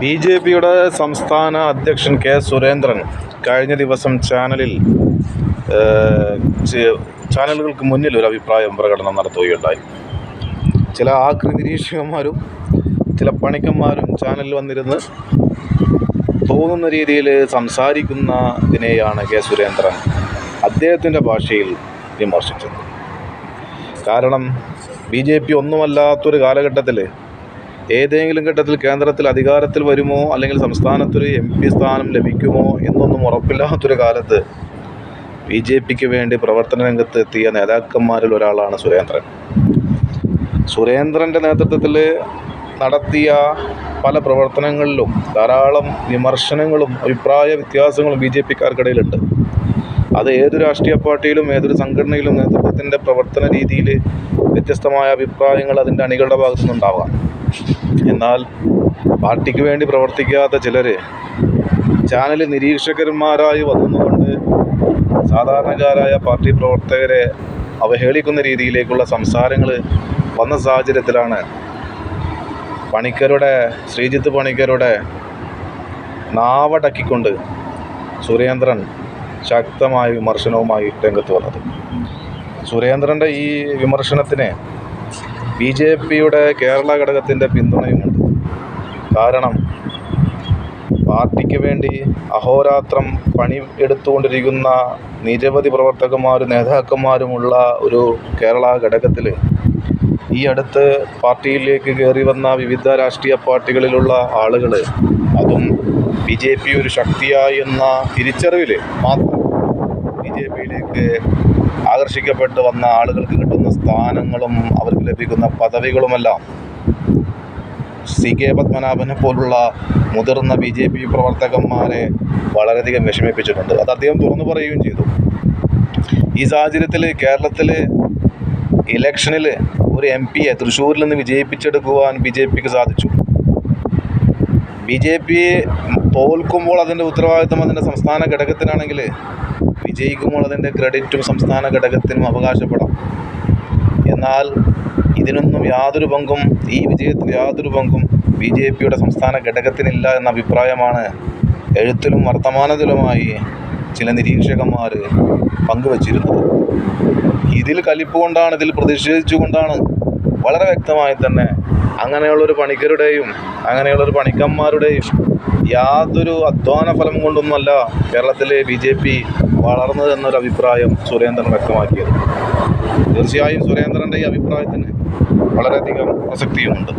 B J പിയുടെ സംസ്ഥാന അധ്യക്ഷൻ കെ സുരേന്ദ്രൻ കഴിഞ്ഞ ദിവസം ചാനലിൽ ചാനലുകൾക്ക് മുന്നിൽ ഒരു അഭിപ്രായം പ്രകടനം നടത്തുകയുണ്ടായി. ചില ആക്രി നിരീക്ഷകന്മാരും ചില പണിക്കന്മാരും ചാനലിൽ വന്നിരുന്ന് തോന്നുന്ന രീതിയിൽ സംസാരിക്കുന്നതിനെയാണ് കെ സുരേന്ദ്രൻ അദ്ദേഹത്തിന്റെ ഭാഷയിൽ വിമർശിച്ചത്. കാരണം ബി ജെ പി ഒന്നുമല്ലാത്തൊരു കാലഘട്ടത്തിൽ ഏതെങ്കിലും ഘട്ടത്തിൽ കേന്ദ്രത്തിൽ അധികാരത്തിൽ വരുമോ? അല്ലെങ്കിൽ സംസ്ഥാനത്തൊരു എം പി സ്ഥാനം ലഭിക്കുമോ? എന്നൊന്നും ഉറപ്പില്ലാത്തൊരു കാലത്ത് ബി ജെ പിക്ക് വേണ്ടി പ്രവർത്തന രംഗത്ത് എത്തിയ നേതാക്കന്മാരിൽ ഒരാളാണ് സുരേന്ദ്രൻ. സുരേന്ദ്രന്റെ നേതൃത്വത്തിൽ നടത്തിയ പല പ്രവർത്തനങ്ങളിലും ധാരാളം വിമർശനങ്ങളും അഭിപ്രായ വ്യത്യാസങ്ങളും ബി ജെ പിക്കാർക്കിടയിലുണ്ട്. അത് ഏത് രാഷ്ട്രീയ പാർട്ടിയിലും ഏതൊരു സംഘടനയിലും നേതൃത്വത്തിന്റെ പ്രവർത്തന രീതിയിൽ വ്യത്യസ്തമായ അഭിപ്രായങ്ങൾ അതിന്റെ അണികളുടെ ഭാഗത്തു നിന്നുണ്ടാവാം എന്നാൽ പാർട്ടിക്ക് വേണ്ടി പ്രവർത്തിക്കാത്ത ചിലർ ചാനൽ നിരീക്ഷകന്മാരായി വന്നുകൊണ്ട് സാധാരണക്കാരായ പാർട്ടി പ്രവർത്തകരെ അവഹേളിക്കുന്ന രീതിയിലേക്കുള്ള സംസാരങ്ങൾ വന്ന സാഹചര്യത്തിലാണ് പണിക്കരുടെ ശ്രീജിത്ത് പണിക്കരുടെ നാവടക്കിക്കൊണ്ട് സുരേന്ദ്രൻ ശക്തമായ വിമർശനവുമായി രംഗത്ത് വന്നത്. സുരേന്ദ്രന്റെ ഈ വിമർശനത്തിന് ബി ജെ പിയുടെ കേരള ഘടകത്തിന്റെ പിന്തുണയുമുണ്ട്. കാരണം പാർട്ടിക്ക് വേണ്ടി അഹോരാത്രം പണി എടുത്തുകൊണ്ടിരിക്കുന്ന നിരവധി പ്രവർത്തകന്മാരും നേതാക്കന്മാരുമുള്ള ഒരു കേരള ഘടകത്തിൽ ഈ അടുത്ത് പാർട്ടിയിലേക്ക് കയറി വന്ന വിവിധ രാഷ്ട്രീയ പാർട്ടികളിലുള്ള ആളുകൾ അതും ബി ജെ പി ഒരു ശക്തിയായി എന്ന തിരിച്ചറിവിൽ മാത്രം ബി ജെ പിയിലേക്ക് ആകർഷിക്കപ്പെട്ട് വന്ന ആളുകൾക്ക് കിട്ടുന്ന സ്ഥാനങ്ങളും അവർക്ക് ലഭിക്കുന്ന പദവികളുമെല്ലാം സി കെ പത്മനാഭനെ പോലുള്ള മുതിർന്ന ബി ജെ പി പ്രവർത്തകന്മാരെ വളരെയധികം വിഷമിപ്പിച്ചിട്ടുണ്ട്. അത് അദ്ദേഹം തുറന്നു പറയുകയും ചെയ്തു. ഈ സാഹചര്യത്തിൽ കേരളത്തിൽ ഇലക്ഷനിൽ ഒരു എം പിയെ തൃശ്ശൂരിൽ നിന്ന് വിജയിപ്പിച്ചെടുക്കുവാൻ ബി ജെ പിക്ക് സാധിച്ചു. ബി ജെ പി തോൽക്കുമ്പോൾ അതിന്റെ ഉത്തരവാദിത്വം അതിന്റെ സംസ്ഥാന ഘടകത്തിനാണെങ്കിൽ വിജയിക്കുമ്പോൾ അതിന്റെ ക്രെഡിറ്റും സംസ്ഥാന ഘടകത്തിനും അവകാശപ്പെടാം. എന്നാൽ ഇതിനൊന്നും യാതൊരു പങ്കും ഈ വിജയത്തിൽ യാതൊരു പങ്കും ബി ജെ പിയുടെ സംസ്ഥാന ഘടകത്തിനില്ല എന്ന അഭിപ്രായമാണ് എഴുത്തിലും വർത്തമാനത്തിലുമായി ചില നിരീക്ഷകന്മാർ പങ്കുവച്ചിരുന്നത്. ഇതിൽ കലിപ്പുകൊണ്ടാണ് ഇതിൽ പ്രതിഷേധിച്ചുകൊണ്ടാണ് വളരെ വ്യക്തമായി തന്നെ അങ്ങനെയുള്ളൊരു പണിക്കരുടെയും അങ്ങനെയുള്ളൊരു പണിക്കന്മാരുടെയും യാതൊരു അധ്വാന ഫലം കൊണ്ടൊന്നുമല്ല കേരളത്തിലെ ബി ജെ പി വളർന്നത് എന്നൊരു അഭിപ്രായം സുരേന്ദ്രൻ വ്യക്തമാക്കിയത്. തീർച്ചയായും സുരേന്ദ്രന്റെ ഈ അഭിപ്രായത്തിന് വളരെയധികം പ്രസക്തിയുമുണ്ട്.